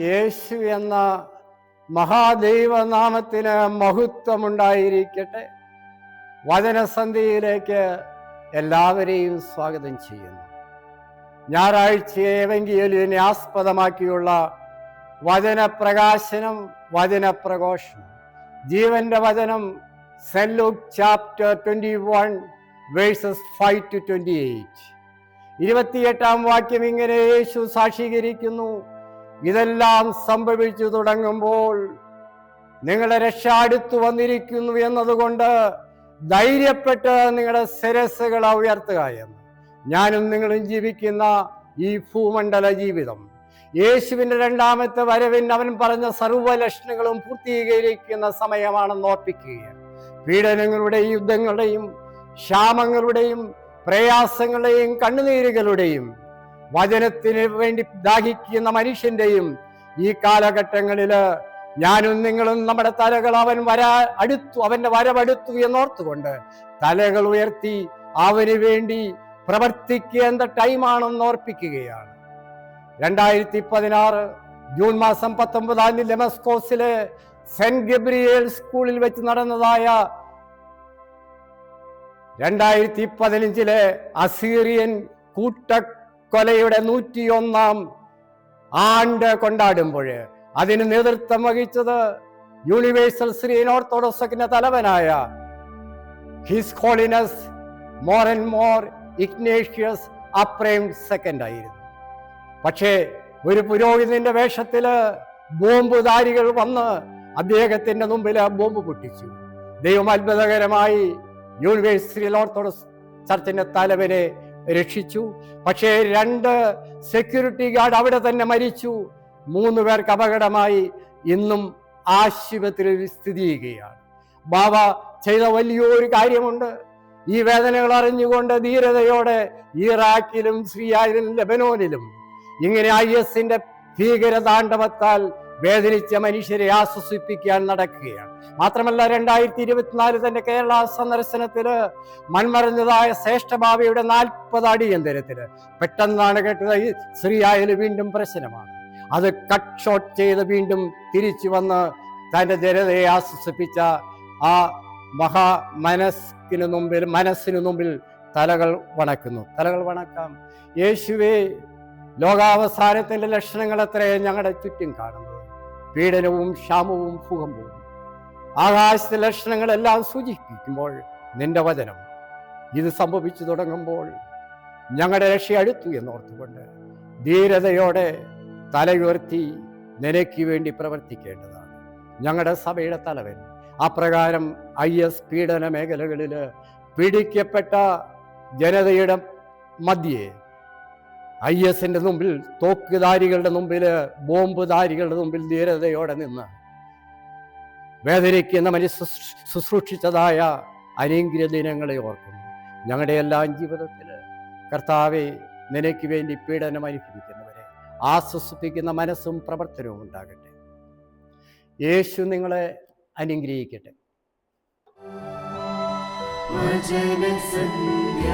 യേശു എന്ന മഹാദൈവനാമത്തിന് മഹത്വമുണ്ടായിരിക്കട്ടെ. വചനസന്ധിയിലേക്ക് എല്ലാവരെയും സ്വാഗതം ചെയ്യുന്നു. ഞായറാഴ്ചയെ എവങ്കിയലിനെ ആസ്പദമാക്കിയുള്ള വചനപ്രകാശനം വചനപ്രഘോഷണം. ജീവന്റെ വചനം Saint chapter twenty one verses five to twenty eight. ഇരുപത്തിയെട്ടാം വാക്യം ഇങ്ങനെ യേശു സാക്ഷീകരിക്കുന്നു. ഇതെല്ലാം സംഭവിച്ചു തുടങ്ങുമ്പോൾ നിങ്ങളുടെ രക്ഷ അടുത്തു വന്നിരിക്കുന്നു എന്നതുകൊണ്ട് ധൈര്യപ്പെട്ട് നിങ്ങളുടെ ശിരസ്സുകളെ ഉയർത്തുക എന്ന്. ഞാനും നിങ്ങളും ജീവിക്കുന്ന ഈ ഭൂമണ്ഡല ജീവിതം. യേശുവിന്റെ രണ്ടാമത്തെ വരവിൻ അവൻ പറഞ്ഞ സർവ ലക്ഷണങ്ങളും പൂർത്തീകരിക്കുന്ന സമയമാണെന്ന് ഓർപ്പിക്കുക പീഡനങ്ങളുടെയും യുദ്ധങ്ങളുടെയും ക്ഷാമങ്ങളുടെയും പ്രയാസങ്ങളുടെയും കണ്ണുനീരുകളുടെയും വചനത്തിന് വേണ്ടി ദാഹിക്കുന്ന മനുഷ്യന്റെയും ഈ കാലഘട്ടങ്ങളിൽ ഞാനും നിങ്ങളും നമ്മുടെ തലകൾ അവൻ വരാ അടുത്തു അവന്റെ വരവടുത്തു എന്നോർത്തുകൊണ്ട് തലകൾ ഉയർത്തി അവന് വേണ്ടി പ്രവർത്തിക്കേണ്ട ടൈമാണെന്ന് ഓർപ്പിക്കുകയാണ്. രണ്ടായിരത്തി പതിനാറ് ജൂൺ മാസം പത്തൊമ്പതാം തീയതി ലെമസ്കോസിലെ സെന്റ് ഗബ്രിയേൽ സ്കൂളിൽ വെച്ച് നടന്നതായ രണ്ടായിരത്തി പതിനഞ്ചിലെ അസീറിയൻ കൂട്ടക്കൊലയുടെ നൂറ്റിയൊന്നാം ആണ്ട് കൊണ്ടാടുമ്പോൾ അതിന് നേതൃത്വം വഹിച്ചത് യൂണിവേഴ്സൽ ശ്രീൻ ഓർത്തഡോക്സിന്റെ തലവനായ His Holiness Mor and Mor Ignatius Aphrem Second ആയിരുന്നു. പക്ഷേ ഒരു പുരോഹിതന്റെ വേഷത്തിൽ ബോംബുധാരികൾ വന്ന് അദ്ദേഹത്തിന്റെ മുമ്പിൽ ബോംബ് പൊട്ടിച്ചു. ദൈവം അത്ഭുതകരമായി യൂണിവേഴ്സിറ്റി ഓർത്തഡോക്സ് ചർച്ചിന്റെ തലവരെ രക്ഷിച്ചു. പക്ഷേ രണ്ട് സെക്യൂരിറ്റി ഗാർഡ് അവിടെ തന്നെ മരിച്ചു. മൂന്ന് പേർക്ക് അപകടമായി. ഇന്നും ആശുപത്രിയിൽ സ്ഥിതി ചെയ്യുകയാണ്. ബാബ ചെയ്ത വലിയൊരു കാര്യമുണ്ട്. ഈ വേദനകൾ അറിഞ്ഞുകൊണ്ട് ധീരതയോടെ ഇറാഖിലും സിറിയയിലും ലബനോനിലും ഇങ്ങനെ ഐ എസിന്റെ ഭീകരതാണ്ഡവത്താൽ വേദനിച്ച മനുഷ്യരെ ആശ്വസിപ്പിക്കാൻ നടക്കുകയാണ്. മാത്രമല്ല രണ്ടായിരത്തി ഇരുപത്തിനാല് തന്റെ കേരള സന്ദർശനത്തിൽ മൺമറഞ്ഞതായ ശ്രേഷ്ഠഭാവിയുടെ നാൽപ്പത് അടിയന്തരത്തിൽ പെട്ടെന്നാണ് കേട്ടത്. സിറിയയിൽ വീണ്ടും പ്രശ്നമാണ്. അത് കട്ട് ഷോട്ട് ചെയ്ത് വീണ്ടും തിരിച്ചു വന്ന് തന്റെ ജനതയെ ആശ്വസിപ്പിച്ച ആ മഹാ മനസ്സിന് മുമ്പിൽ മനസ്സിന് മുമ്പിൽ തലകൾ വണക്കുന്നു. തലകൾ വണക്കാം. യേശുവേ ലോകാവസാനത്തിന്റെ ലക്ഷണങ്ങൾ എത്രയും ഞങ്ങളുടെ ചുറ്റും കാണുന്നത്. പീഡനവും ക്ഷാമവും ഭൂകമ്പവും. ആകാശത്തെ ലക്ഷണങ്ങളെല്ലാം സൂചിപ്പിക്കുമ്പോൾ നിന്റെ വചനം ഇത് സംഭവിച്ചു തുടങ്ങുമ്പോൾ ഞങ്ങളുടെ രക്ഷ അടുത്തു എന്നോർത്തുകൊണ്ട് ധീരതയോടെ തലയുയർത്തി നിനക്ക് വേണ്ടി പ്രവർത്തിക്കേണ്ടതാണ്. ഞങ്ങളുടെ സഭയുടെ തലവൻ അപ്രകാരം ഐ എസ് പീഡന മേഖലകളിൽ പീഡിക്കപ്പെട്ട ജനതയുടെ മധ്യേ ഐ എസിന്റെ മുമ്പിൽ തോക്കുധാരികളുടെ മുമ്പിൽ ബോംബുധാരികളുടെ മുമ്പിൽ ധീരതയോടെ നിന്ന് വേദനയ്ക്കുന്ന മനുഷ്യ ശുശ്രൂഷിച്ചതായ അനേങ്കിര ദിനങ്ങളെ ഓർക്കുന്നു. ഞങ്ങളുടെ എല്ലാം ജീവിതത്തിൽ കർത്താവെ നിനക്ക് വേണ്ടി പീഡനം അനുഭവിക്കുന്നവരെ ആശ്വസിപ്പിക്കുന്ന മനസ്സും പ്രവർത്തനവും ഉണ്ടാകട്ടെ. യേശു നിങ്ങളെ അനുഗ്രഹിക്കട്ടെ. വചനസന്ധ്യ